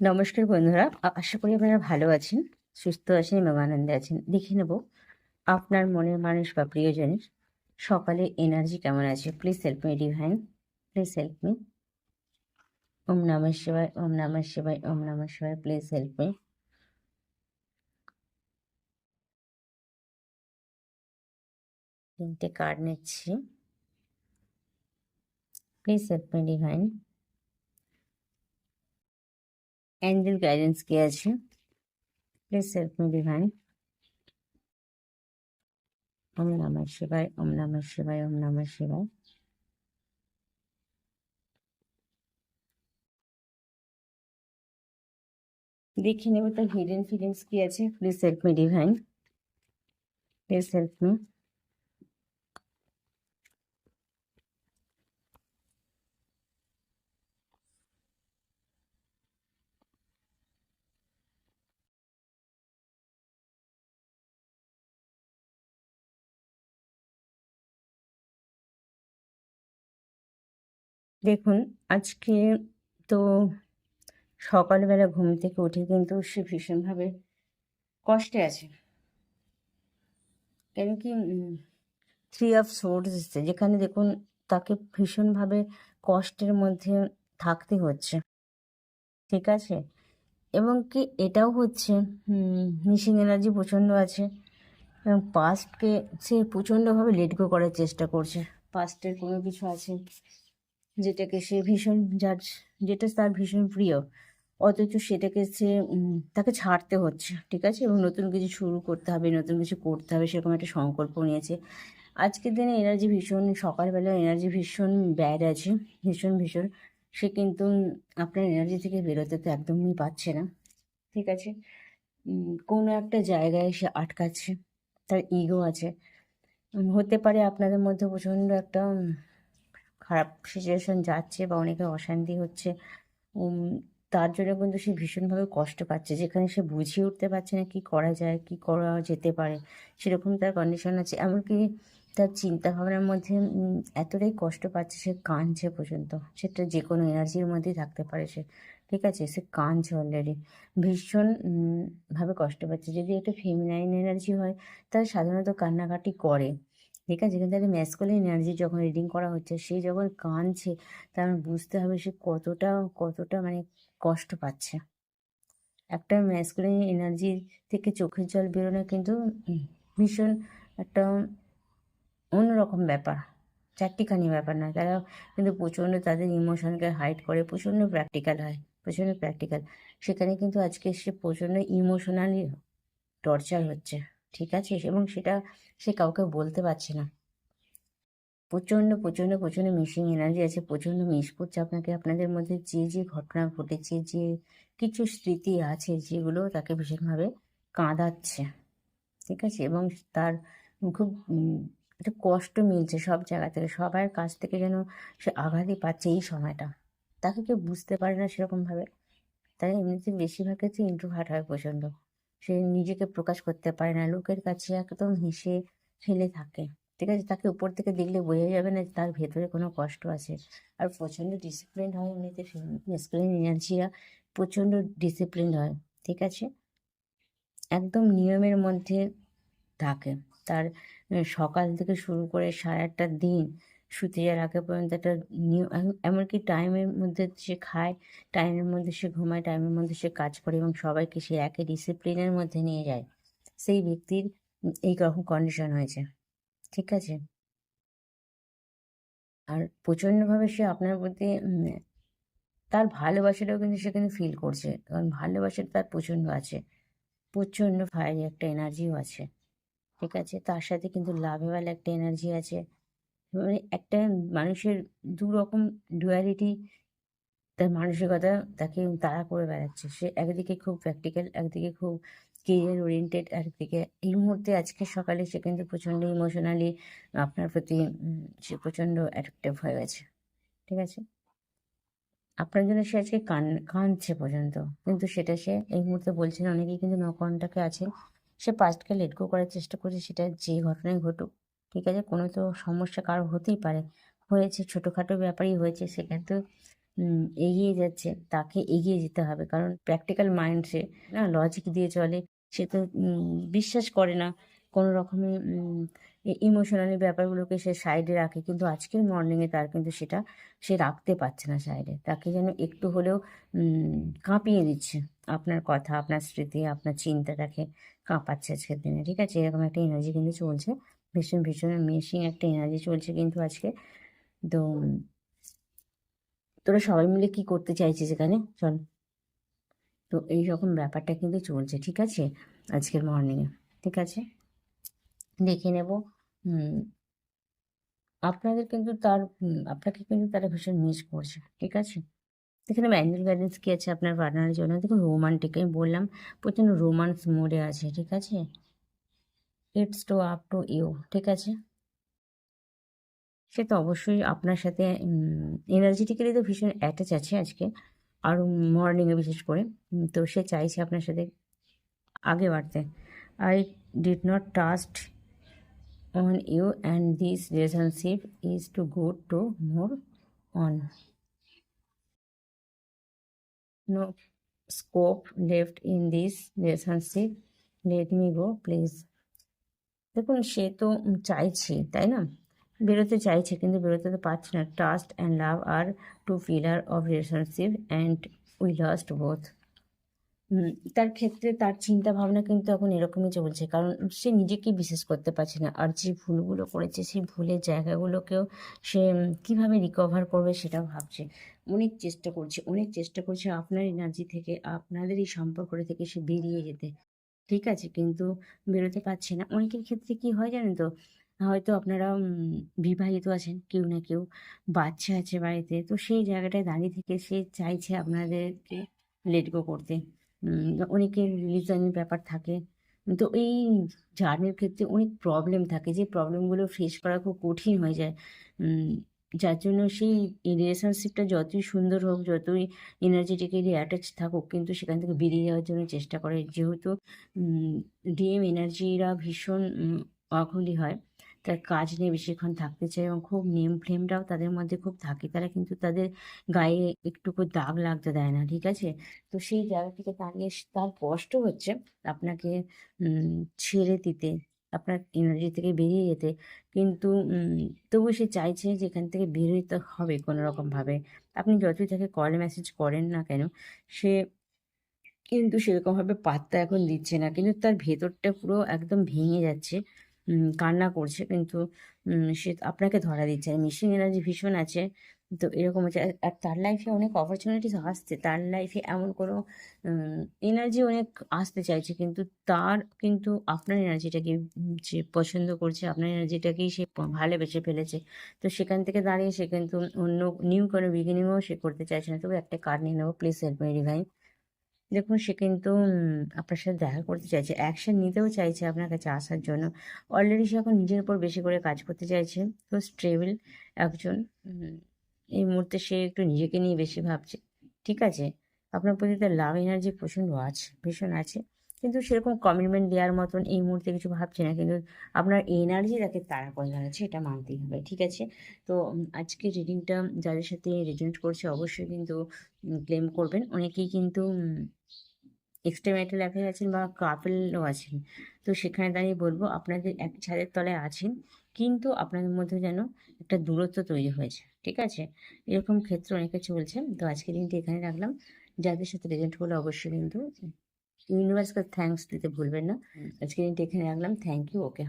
নমস্কার বন্ধুরা আশা করি আপনারা ভালো আছেন, সুস্থ আছেন এবং আনন্দে আছেন। দেখে নেব আপনার মনের মানুষ বা প্রিয়জনের সকালে এনার্জি কেমন আছে। Please help me divine please help me ওম নমঃ শিবায়, ওম নমঃ শিবায়, ওম নমঃ শিবায় প্লিজ হেল্প মি তিনটে কার্ড নিচ্ছি। Please help me divine angel guidance কি আছে প্লিজ হেল্প মি ডিভাইন ওম নমঃ শিবায় ওম নমঃ শিবায় ওম নমঃ শিবায় দেখে নেব তার হিডেন ফিলিংস কি আছে please help me divine please help me দেখুন, আজকে তো সকালবেলা ঘুম থেকে উঠে কিন্তু সে ভীষণভাবে কষ্টে আছে। কেন কি থ্রি অফ সোর্স যেখানে দেখুন তাকে ভীষণভাবে কষ্টের মধ্যে থাকতে হচ্ছে। ঠিক আছে? এবং কি এটাও হচ্ছে মিসিং এনার্জি প্রচণ্ড আছে। এবং পাস্টকে সে প্রচণ্ডভাবে লেট গো করার চেষ্টা করছে। পাস্টের কোনো কিছু আছে? যেটাকে সে ভীষণ যার, যেটা তার ভীষণ প্রিয়, অথচ সেটাকে সে তাকে ছাড়তে হচ্ছে, ঠিক আছে? এবং নতুন কিছু শুরু করতে হবে, নতুন কিছু করতে হবে, সেরকম একটা সংকল্প নিয়েছে। আজকের দিনে এনার্জি ভীষণ, সকালবেলা এনার্জি ভীষণ ব্যাড আছে, ভীষণ ভীষণ। সে কিন্তু আপনার এনার্জি থেকে বেরোতে তো একদমই পাচ্ছে না, ঠিক আছে? কোনো একটা জায়গায় সে আটকাচ্ছে, তার ইগো আছে। হতে পারে আপনাদের মধ্যে প্রচণ্ড একটা খারাপ সিচুয়েশন যাচ্ছে বা অনেকে অশান্তি হচ্ছে তার জন্য কিন্তু সে ভীষণভাবে কষ্ট পাচ্ছে। যেখানে সে বুঝিয়ে উঠতে পারছে না কি করা যায়, কি করা যেতে পারে, সেরকম তার কন্ডিশন আছে। এমনকি তার চিন্তা ভাবনার মধ্যে এতটাই কষ্ট পাচ্ছে সে কাঁদছে পর্যন্ত। সেটা যে কোনো এনার্জির মধ্যেই থাকতে পারে সে। ঠিক আছে? সে কাঁদছে অলরেডি ভীষণভাবে কষ্ট পাচ্ছে। যদি একটা ফেমিনাইন এনার্জি হয় তাহলে সাধারণত কান্নাকাটি করে। ঠিক আছে? কিন্তু একটা ম্যাসকুলিন এনার্জি যখন রিডিং করা হচ্ছে, সে যখন কাঁদছে, তার বুঝতে হবে সে কতটা কতটা মানে কষ্ট পাচ্ছে। একটা ম্যাসকুলিন এনার্জি থেকে চোখের জল বেরোনো কিন্তু ভীষণ একটা অন্যরকম ব্যাপার। চারটিখানি ব্যাপার না তারা কিন্তু প্রচণ্ড তাদের ইমোশনকে হাইড করে, প্রচণ্ড প্র্যাকটিক্যাল হয়, প্রচণ্ড প্র্যাকটিক্যাল সেখানে কিন্তু আজকে সে প্রচণ্ড ইমোশনালি টর্চার হচ্ছে। ঠিক আছে? এবং সেটা সে কাউকে বলতে পারছে না। প্রচণ্ড প্রচণ্ড প্রচণ্ড মিসিং এনার্জি আছে, প্রচণ্ড মিস করছে আপনাকে আপনাদের মধ্যে যে যে ঘটনা ঘটেছে, যে কিছু স্মৃতি আছে যেগুলো তাকে ভীষণভাবে কাঁদাচ্ছে। ঠিক আছে? এবং তার খুব একটা কষ্ট মিলছে সব জায়গা থেকে, সবার কাছ থেকে যেন সে আঘাতই পাচ্ছে এই সময়টা। তাকে কেউ বুঝতে পারে না সেরকমভাবে। তাই এমনিতে বেশিরভাগ ক্ষেত্রে ইন্ট্রোভার্ট হয় প্রচণ্ড। সে নিজেকে প্রকাশ করতে পারে না। লোকের কাছে একদম হেসে ফেলে থাকে। ঠিক আছে? তাকে উপর থেকে দেখলে বোঝা যাবে না তার ভেতরে কোনো কষ্ট আছে। আর প্রচণ্ড ডিসিপ্লিন হয় এমনিতে মেসকুলিন এনার্জিরা প্রচণ্ড ডিসিপ্লিন হয়। ঠিক আছে? একদম নিয়মের মধ্যে থাকে। তার সকাল থেকে শুরু করে সারাটা দিন শুতে যাওয়ার আগে পর্যন্ত একটা এম- এমনকি টাইমের মধ্যে সে খায়, টাইমের মধ্যে সে ঘুমায়, টাইমের মধ্যে সে কাজ করে এবং সবাইকে সে একই ডিসিপ্লিনের মধ্যে নিয়ে যায়। সেই ব্যক্তির এই রকম কন্ডিশন হয়েছে। ঠিক আছে? আর প্রচণ্ডভাবে সে আপনার প্রতি তার ভালোবাসাটাও কিন্তু সে কিন্তু ফিল করছে। কারণ ভালোবাসাটা তার প্রচণ্ড আছে। প্রচণ্ড ফায়ারি একটা এনার্জিও আছে। ঠিক আছে? তার সাথে কিন্তু লাভেবল একটা এনার্জি আছে। মানে একটা মানুষের দু রকম ডুয়ালিটি তার মানসিকতা তাকে তাড়া করে বেড়াচ্ছে। সে একদিকে খুব প্র্যাকটিক্যাল একদিকে খুব কেরিয়ার ওরিয়েন্টেড একদিকে এই মুহূর্তে আজকে সকালে সে কিন্তু প্রচণ্ড ইমোশনালি আপনার প্রতি সে প্রচণ্ড অ্যাট্রাক্টিভ হয়ে গেছে। ঠিক আছে? আপনার জন্য সে আজকে কান, কাঁদছে পর্যন্ত। কিন্তু সেটা সে এই মুহূর্তে বলছেন, অনেকেই কিন্তু ন কন্টাক্টে আছে। সে পাস্টকে লেট গো করার চেষ্টা করছে, সেটা যে ঘটনায় ঘটুক। ঠিক আছে কোনো তো সমস্যা কারও হতেই পারে। হয়েছে ছোটোখাটো ব্যাপারই হয়েছে সে কিন্তু উম, এগিয়ে যাচ্ছে তাকে এগিয়ে যেতে হবে। কারণ প্র্যাকটিক্যাল মাইন্ড সে না লজিক দিয়ে চলে সে তো বিশ্বাস করে না কোনো রকমের ইমোশনালি ব্যাপারগুলোকে সে সাইডে রাখে কিন্তু আজকের মর্নিংয়ে তার কিন্তু সেটা সে রাখতে পারছে না সাইডে তাকে যেন একটু হলেও কাঁপিয়ে দিচ্ছে আপনার কথা আপনার স্মৃতি আপনার চিন্তা তাকে কাঁপাচ্ছে আজকের দিনে ঠিক আছে? এরকম একটা এনার্জি কিন্তু চলছে। ভীষণ ভীষণ মেশিং একটা এনার্জি চলছে কিন্তু আজকে। তো, তোরা সবাই মিলে কি করতে চাইছিস এখানে? চল। তো এই রকম ব্যাপারটা কিন্তু চলছে, ঠিক আছে? আজকের মর্নিংয়ে ঠিক আছে? দেখে নেব আপনাদের কিন্তু তার আপনাকে কিন্তু তারা ভীষণ মিস করছে, ঠিক আছে? এখানে ম্যানুয়াল গাইডেন্স কী আছে আপনার পার্টনারের জন্য? দেখুন রোমান্টিক আমি বললাম, প্রচণ্ড রোমান্স মোডে আছে, ঠিক আছে? It's to up to you ঠিক আছে? সে তো অবশ্যই আপনার সাথে এনার্জেটিক্যালি তো ভীষণ অ্যাটাচ আছে আজকে, আর মর্নিংয়ে বিশেষ করে তো সে চাইছে আপনার সাথে আগে বাড়তে। I did not trust on you and this relationship is too good to more on no scope left in this relationship let me go please দেখুন, সে তো চাইছে, তাই না? বেরোতে চাইছে, কিন্তু বেরোতে তো পারছে না। Trust and love are two pillar of relationship and we lost both তার ক্ষেত্রে তার চিন্তা ভাবনা কিন্তু এখন এরকমই চলছে, কারণ সে নিজেকে বিশ্বাস করতে পারছে না। আর যে ভুলগুলো করেছে, সেই ভুলের জায়গাগুলোকেও সে কীভাবে রিকভার করবে সেটাও ভাবছে। অনেক চেষ্টা করছে, অনেক চেষ্টা করছে আপনার এনার্জি থেকে, আপনাদের এই সম্পর্ক থেকে সে বেরিয়ে যেতে। ঠিক আছে, কিন্তু বেরোতে পারছে না। অনেকের ক্ষেত্রে কি হয় জানেন তো? হয়তো আপনারা বিবাহিত আছেন, কেউ না কেউ, বাচ্চা আছে বাড়িতে, তো সেই জায়গাটায় দাঁড়িয়ে থেকে সে চাইছে আপনাদেরকে লেট গো করতে। অনেকের রিলিজনের ব্যাপার থাকে। তো এই জার্নির ক্ষেত্রে অনেক প্রবলেম থাকে। যে প্রবলেমগুলো ফেস করা খুব কঠিন হয়ে যায়। যার জন্য সেই রিলেশনশিপটা যতই সুন্দর হোক, যতই এনার্জেটিক্যালি অ্যাটাচ থাকুক, কিন্তু সেখান থেকে বেরিয়ে যাওয়ার জন্য চেষ্টা করে। যেহেতু ডিএম এনার্জিরা ভীষণ অখুলি হয় তার কাজ নিয়ে বেশিক্ষণ থাকতে চায় এবং খুব নেম ফ্লেমটাও তাদের মধ্যে খুব থাকে। তারা কিন্তু তাদের গায়ে একটুকু দাগ লাগতে দেয় না, ঠিক আছে? তো সেই জায়গা থেকে দাঁড়িয়ে তার কষ্ট হচ্ছে আপনাকে ছেড়ে দিতে। আপনার এনার্জি থেকে বেরিয়ে যেতে। কিন্তু তবু সে চাইছে যে এখান থেকে বেরোতে হবে কোনো রকমভাবে আপনি যতই তাকে কল মেসেজ করেন না কেন, সে কিন্তু সেরকমভাবে পাত্তা এখন দিচ্ছে না। কিন্তু তার ভেতরটা পুরো একদম ভেঙে যাচ্ছে কান্না করছে। কিন্তু সে আপনাকে ধরা দিচ্ছে আর মিসিং এনার্জি ভীষণ আছে। তো এরকম হচ্ছে। আর তার লাইফে অনেক অপরচুনিটিস আসছে। তার লাইফে এমন কোনো এনার্জি অনেক আসতে চাইছে। কিন্তু তার কিন্তু আপনার এনার্জিটাকে যে পছন্দ করছে, আপনার এনার্জিটাকেই সে ভালোবেসে ফেলেছে। তো সেখান থেকে দাঁড়িয়ে সে কিন্তু অন্য নিউ কোনো বিগিনিংও সে করতে চাইছে না। তবে একটা কার্ড নিয়ে নেব প্লিজ হেল্প মি রিভাইভ দেখুন, সে কিন্তু আপনার সাথে দেখা করতে চাইছে। অ্যাকশন নিতেও চাইছে আপনার কাছে আসার জন্য। অলরেডি সে এখন নিজের উপর বেশি করে কাজ করতে চাইছে। তো স্টেবল একজন এই মুহূর্তে সে একটু নিজেকে নিয়ে বেশি ভাবছে। ঠিক আছে? আপনার প্রতি তার লাভ এনার্জি প্রচণ্ড আছে, ভীষণ আছে। কিন্তু সেরকম কমিটমেন্ট দেওয়ার মতন এই মুহূর্তে কিছু ভাবছে না। কিন্তু আপনার এনার্জি তাকে তারা করে দাঁড়াচ্ছে এটা মানতেই হবে। ঠিক আছে? তো আজকে রিডিংটা যাদের সাথে রেজেন্ট করছে অবশ্যই কিন্তু ক্লেম করবেন। অনেকেই কিন্তু এক্সট্রা ম্যারিটাল অ্যাফেয়ার আছেন বা কাপেলও আছেন। তো সেখানে দাঁড়িয়ে বলব আপনাদের এক ছাদের তলায় আছেন কিন্তু আপনাদের মধ্যে যেন একটা দূরত্ব তৈরি হয়েছে ঠিক আছে? এরকম ক্ষেত্র অনেকে চলছে। তো আজকে দিনটি এখানে রাখলাম। যাদের সাথে রেজেন্ট হলো অবশ্যই কিন্তু ইউনিভার্সকে থ্যাংকস দিতে ভুলবেন না। আজকে দিনটি এখানে রাখলাম। Thank you okay